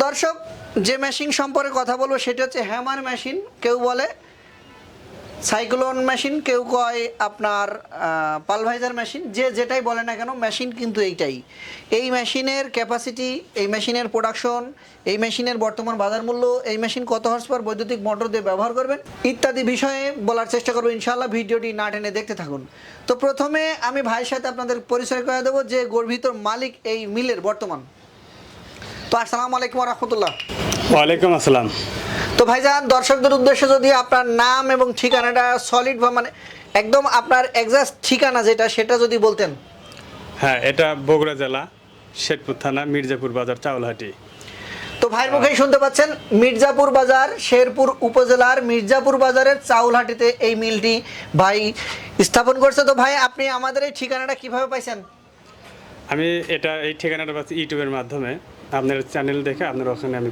দর্শক, যে মেশিন সম্পর্কে কথা বলব সেটা হচ্ছে হ্যামার মেশিন কেউ বলে সাইক্লোন মেশিন কেউ কয় আপনার পালভাইজার মেশিন যে যেটাই বলে না কেন মেশিন কিন্তু এইটাই। এই মেশিনের ক্যাপাসিটি এই মেশিনের প্রোডাকশন এই মেশিনের বর্তমান বাজার মূল্য, এই মেশিন কত হর্স পাওয়ার বৈদ্যুতিক মোটর দিয়ে ব্যবহার করবেন, ইত্যাদি বিষয়ে বলার চেষ্টা করব ইনশাল্লাহ ভিডিওটি না টেনে দেখতে থাকুন। তো প্রথমে আমি ভাইয়ের সাথে আপনাদের পরিচয় করে দেবো যে গর্বিত মালিক এই মিলের বর্তমান। তো আসসালামু আলাইকুম রহমতুল্লাহ। ওয়ালাইকুম আসসালাম। তো ভাইজান দর্শকদের উদ্দেশ্যে যদি আপনার নাম এবং ঠিকানাটা সলিড বা মানে একদম আপনার এক্সাক্ট ঠিকানা যেটা সেটা যদি বলতেন। হ্যাঁ এটা বগুড়া জেলা শেরপুর থানা মির্জাপুর বাজার চাউলহাটি। তো ভাইয়ের মুখেই শুনতে পাচ্ছেন মির্জাপুর বাজার শেরপুর উপজেলার মির্জাপুর বাজারের চাউলহাটিতে এই মিলটি ভাই স্থাপন করছে। তো ভাই আপনি আমাদের এই ঠিকানাটা কীভাবে পাইছেন? আমি এটা এই ঠিকানাটা পাচ্ছি ইউটিউবের মাধ্যমে। আপনার চ্যানেল দেখে আপনার ওখানে আমি